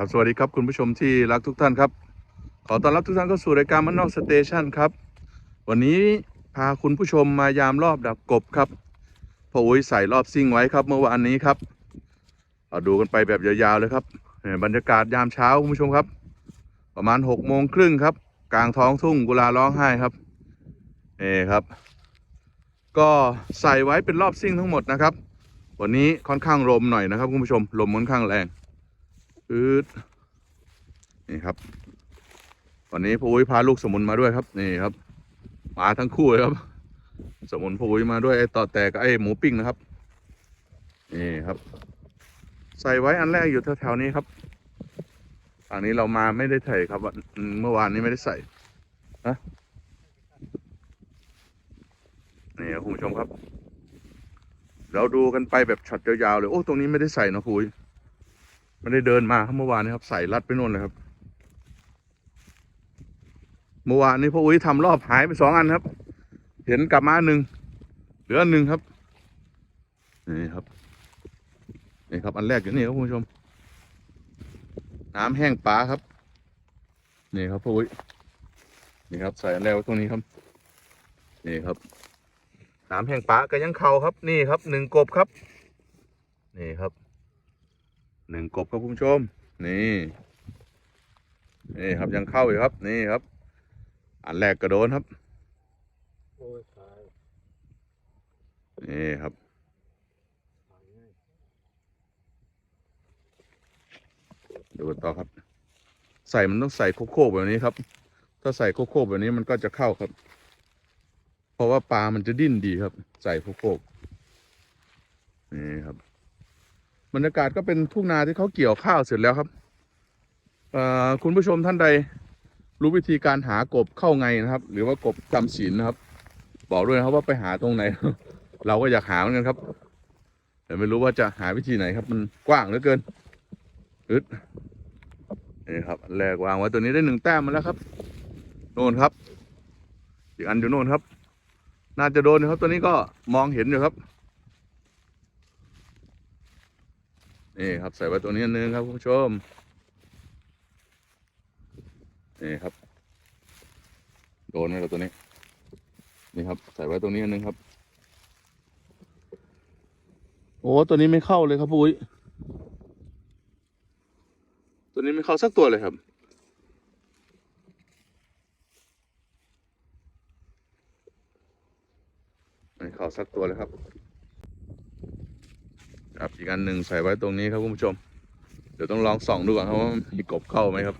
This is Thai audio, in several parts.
ครับสวัสดีครับคุณผู้ชมที่รักทุกท่านครับ ขอต้อนรับทุกท่านเข้าสู่รายการมันนอกสเตชันครับ วันนี้พาคุณผู้ชมมายามรอบดักกบครับพออุ้ยใส่รอบซิ่งไว้ครับ เมื่อวานนี้ครับเอาดูกันไปแบบยาวๆเลยครับบรรยากาศยามเช้าคุณผู้ชมครับ ประมาณหกโมงครึ่งครับ กลางท้องทุ่งกุลาร้องไห้ครับนี่ครับ ก็ใส่ไว้เป็นรอบซิ่งทั้งหมดนะครับ วันนี้ค่อนข้างลมหน่อยนะครับคุณผู้ชมลมค่อนข้างแรง อืดนี่ครับ วันนี้พอุ้ยพาลูกสมุนมาด้วยครับ นี่ครับ มาทั้งคู่เลยครับ สมุนพอุ้ยมาด้วยไอ้ต่อแต่กับไอ้หมูปิ้งนะครับ นี่ครับ ใส่ไว้อันแรกอยู่แถวๆนี้ครับอันนี้เรามาไม่ได้ใส่ครับเมื่อวานนี้ไม่ได้ใส่ฮะนี่คุณผู้ชมครับ เราดูกันไปแบบช็อตยาวๆเลย โอ้ ตรงนี้ไม่ได้ใส่นะคุย ไม่ได้เดินมาเมื่อวานนี้ครับ ใส่รัดไปโน่นเลยครับ เมื่อวานนี้พ่ออุ้ยทำรอบหายไปสองอันครับ เห็นกลับมาหนึ่งเหลืออันหนึ่งครับ นี่ครับ นี่ครับ อันแรกอยู่นี่ครับคุณผู้ชม น้ำแห้งปลาครับ นี่ครับพ่ออุ้ย นี่ครับ ใส่อันแรกไว้ตรงนี้ครับ นี่ครับ น้ำแห้งปลาก็ยังเข่าครับ นี่ครับหนึ่งกบครับ นี่ครับ หนึ่งกบครับคุณผู้ชม นี่นี่ครับยังเข้าอยู่ครับ นี่ครับ อันแรกกระโดนครับนี่ครับตายง่ายดูต่อครับ ใส่มันต้องใส่โคโค่แบบนี้ครับ ถ้าใส่โคโค่แบบนี้มันก็จะเข้าครับ เพราะว่าปลามันจะดิ้นดีครับ ใส่โคโค่นี่ครับ บรรยากาศก็เป็นทุ่งนาที่เขาเกี่ยวข้าวเสร็จแล้วครับคุณผู้ชมท่านใดรู้วิธีการหากบเข้าไงนะครับ หรือว่ากบจำศีลนะครับ บอกด้วยนะครับว่าไปหาตรงไหน เราก็อยากหาเหมือนกันครับ แต่ไม่รู้ว่าจะหาวิธีไหนครับ มันกว้างเหลือเกินอึดนี่ครับอันแรกวางไว้ตัวนี้ได้หนึ่งแต้มมาแล้วครับ โน่นครับ อีกอันอยู่โน่นครับ น่าจะโดนนะครับ ตัวนี้ก็มองเห็นอยู่ครับ นี่ครับใส่ไว้ตัวนี้นึงครับคุณผู้ชมนี่ครับ โดนไหมครับตัวนี้ นี่ครับ ใส่ไว้ตรงนี้นนึงครับ โอ้ตัวนี้ไม่เข้าเลยครับปุ้ยตัวนี้ไม่เข้าสักตัวเลยครับไม่เข้าสักตัวเลยครับ ครับอีกอันหนึ่งใส่ไว้ตรงนี้ครับคุณผู้ชม เดี๋ยวต้องลองส่องดูก่อนครับว่ามีกบเข้าไหมครับ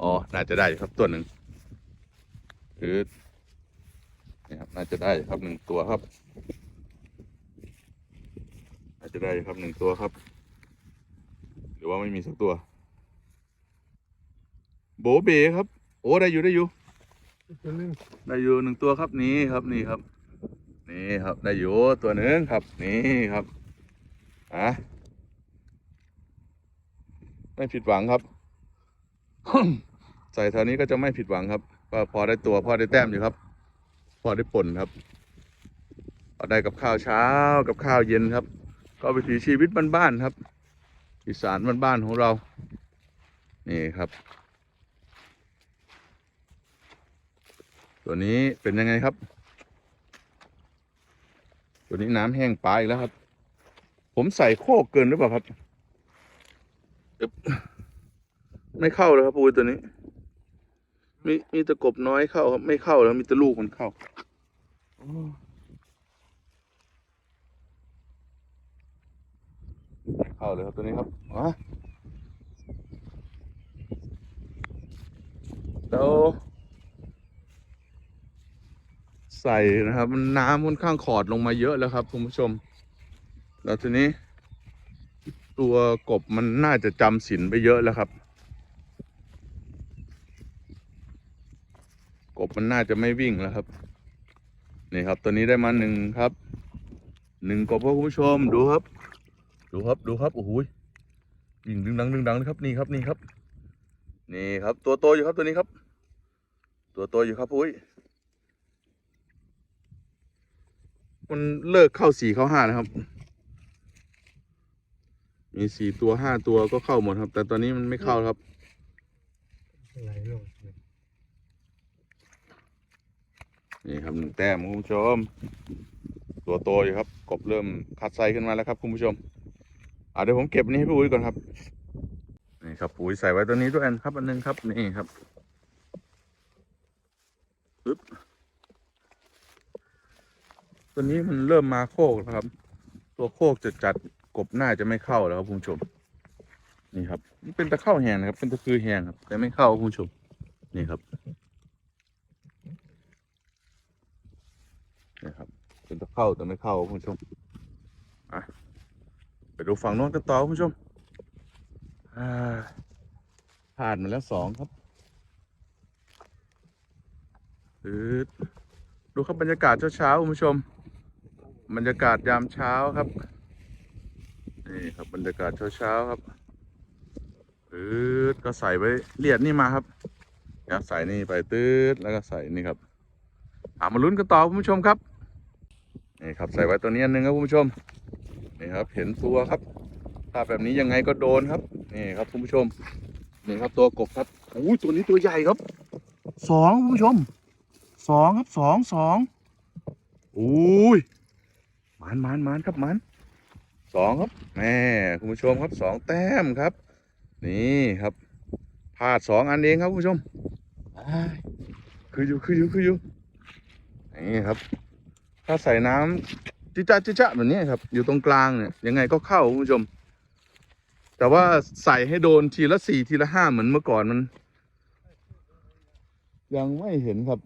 อ๋อน่าจะได้อยู่ครับตัวหนึ่งคือนี่ครับน่าจะได้อยู่ครับหนึ่งตัวครับ น่าจะได้อยู่ครับหนึ่งตัวครับ หรือว่าไม่มีสักตัว โบเบครับ โอ้ได้อยู่ได้อยู่อีกตัวหนึงได้อยู่หนึ่งตัวครับนี่ครับนี่ครับ นี่ครับได้อยู่ตัวหนึ่งครับ นี่ครับอะไม่ผิดหวังครับ ใส่เท่านี้ก็จะไม่ผิดหวังครับ ก็พอได้ตัวพอได้แต้มอยู่ครับ พอได้ผลครับพอได้กับข้าวเช้ากับข้าวเย็นครับ ก็วิถีชีวิตบ้านๆครับอีสานบ้านๆของเรา นี่ครับ ตัวนี้เป็นยังไงครับ ตัวนี้น้ำแห้งปลาอีกแล้วครับ ผมใส่โคกเกินหรือเปล่าครับอึ๊บไม่เข้าเลยครับปูตัวนี้ มีมีตะกบน้อยเข้าครับ ไม่เข้าแล้วมีตะลูกมันเข้าเข้าเลยครับตัวนี้ครับอ๋อแล้ว ใส่นะครับ มันน้ำค่อนข้างขอดลงมาเยอะแล้วครับคุณผู้ชม แล้วทีนี้ ตัวกบมันน่าจะจำศีลไปเยอะแล้วครับ กบมันน่าจะไม่วิ่งแล้วครับนี่ครับตัวนี้ได้มาหนึ่งครับหนึ่งกบครับคุณผู้ชมดูครับ ดูครับดูครับโอ้โหวิ่งดึงดังดึงดังครับนี่ครับนี่ครับ นี่ครับ ตัวโตอยู่ครับตัวนี้ครับ ตัวโตอยู่ครับปุ้ย มันเลิกเข้าสี่เข้าห้านะครับ มีสี่ตัวห้าตัวก็เข้าหมดครับ แต่ตอนนี้มันไม่เข้าครับไหลลงนี่ครับหนึ่งแต้มคุณผู้ชม ตัวโตอยู่ครับ กบเริ่มคัดไซส์ขึ้นมาแล้วครับคุณผู้ชมอ่าเดี๋ยวผมเก็บนี้ให้พี่อุ้ยก่อนครับนี่ครับปุ๋ยใส่ไว้ตัวนี้ด้วยอันครับอันหนึงครับนี่ครับปึ๊บ ตัวนี้มันเริ่มมาโคกแล้วครับ ตัวโคกจะจัดกบหน้าจะไม่เข้าแล้วครับคุณผู้ชม นี่ครับมันเป็นตะเข้าแหงนะครับ เป็นตะคือแหงครับ แต่ไม่เข้าคุณผู้ชม นี่ครับนี่ครับ เป็นตะเข้าแต่ไม่เข้าคุณผู้ชมอะไปดูฝั่งโน้นกันต่อคุณผู้ชมผ่านมาแล้วสองครับดดูครับบรรยากาศเช้าๆคุณผู้ชม บรรยากาศยามเช้าครับ นี่ครับบรรยากาศเช้าๆครับตืดก็ใส่ไว้เลียดนี่มาครับนี่ยใส่นี่ไปตืดแล้วก็ใส่นี่ครับอามาลุ้นกันต่อคุณผู้ชมครับนี่ครับใส่ไว้ตัวนี้อันหนึงครับคุณผู้ชมนี่ครับ เห็นตัวครับ ถ้าแบบนี้ยังไงก็โดนครับนี่ครับคุณผู้ชมนี่ครับตัวกบครับโอ้ตัวนี้ตัวใหญ่ครับสองคุณผู้ชมสองครับสองสองอุ้ย หมันหมันหมันครับหมันสองครับแม่คุณผู้ชมครับสองแต้มครับ นี่ครับพลาดสองอันเองครับคุณผู้ชมอ้ายคืออยู่คืออยู่คืออยู่นี่ครับ ถ้าใส่น้ำจิจ๊ะจิจ๊ะแบบนี้ครับ อยู่ตรงกลางเนี่ยยังไงก็เข้าคุณผู้ชม แต่ว่าใส่ให้โดนทีละสี่ทีละห้าเหมือนเมื่อก่อนมัน ยังไม่เห็นครับ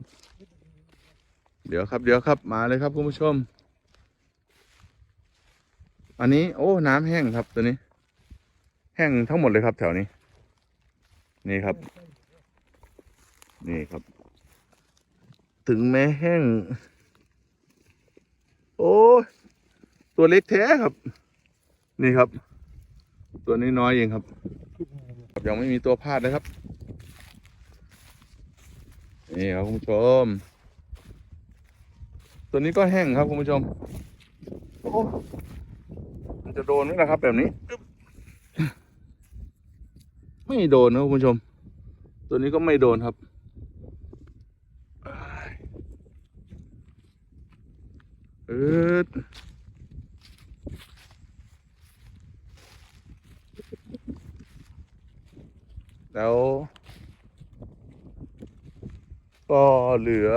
เดี๋ยวครับเดี๋ยวครับมาเลยครับคุณผู้ชม อันนี้โอ้น้ำแห้งครับตัวนี้ แห้งทั้งหมดเลยครับ แถวนี้ นี่ครับ นี่ครับ ถึงแม้แห้ง โอ้ตัวเล็กแท้ครับ นี่ครับ ตัวนี้น้อยเองครับยังไม่มีตัวพาดเลยครับ นี่ครับคุณผู้ชม ตัวนี้ก็แห้งครับคุณผู้ชมโอ้ มันจะโดนไหมล่ะครับ แบบนี้ ไม่โดนนะคุณผู้ชม ตัวนี้ก็ไม่โดนครับอ้ายอืดแล้ว ก็เหลือ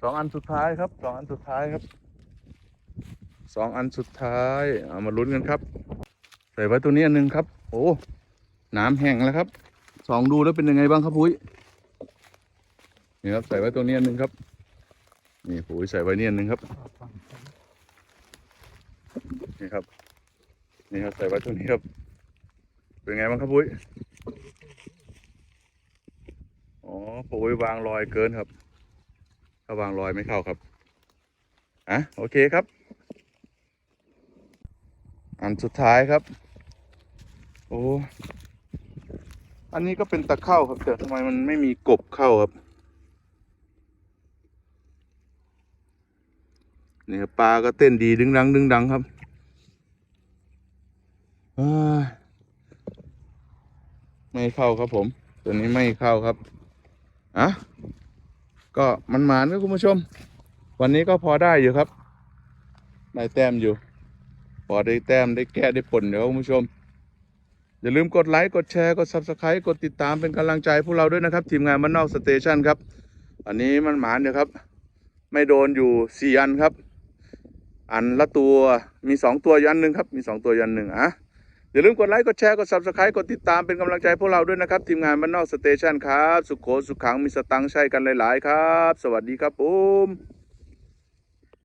สองอันสุดท้ายครับสองอันสุดท้ายครับ สองอันสุดท้ายเอามาลุ้นกันครับ ใส่ไว้ตัวนี้อันหนึงครับ โอ้น้ำแห้งแล้วครับสองดูแล้วเป็นยังไงบ้างครับพุ้ยนี่ครับใส่ไว้ตัวนี้อันหนึงครับ นี่พุ้ยใส่ไว้นี่อันหนึงครับนี่ครับนี่ครับใส่ไว้ตัวนี้ครับ เป็นไงบ้างครับพุ้ยอ๋อโอ้ยวางรอยเกินครับ ถ้าวางรอยไม่เข้าครับอะโอเคครับ อันสุดท้ายครับ โอ้อันนี้ก็เป็นตะเข้าครับแต่ทำไมมันไม่มีกบเข้าครับนี่ครับปลาก็เต้นดีดึงดังดึงดังครับไม่เข้าครับผม ตัวนี้ไม่เข้าครับอะก็มันหมานครับคุณผู้ชม วันนี้ก็พอได้อยู่ครับได้แต้มอยู่ พอได้แต้มได้แก้ได้ผลเดี๋ยวคุณผู้ชม อย่าลืมกดไลค์กดแชร์กด subscribe กดติดตามเป็นกำลังใจพวกเราด้วยนะครับ ทีมงานมันนอกสเตชันครับอันนี้มันหมานเดี๋ยวครับ ไม่โดนอยู่สี่อันครับ อันละตัวมีสองตัวยันหนึ่งครับ มีสองตัวยันหนึ่งอะอย่าลืมกดไลค์กดแชร์กด subscribe กดติดตามเป็นกำลังใจพวกเราด้วยนะครับ ทีมงานบ้านนอกสเตชันครับ สุขโขสุขขังมีสตังใช้กันหลาย ๆ ครับ สวัสดีครับผม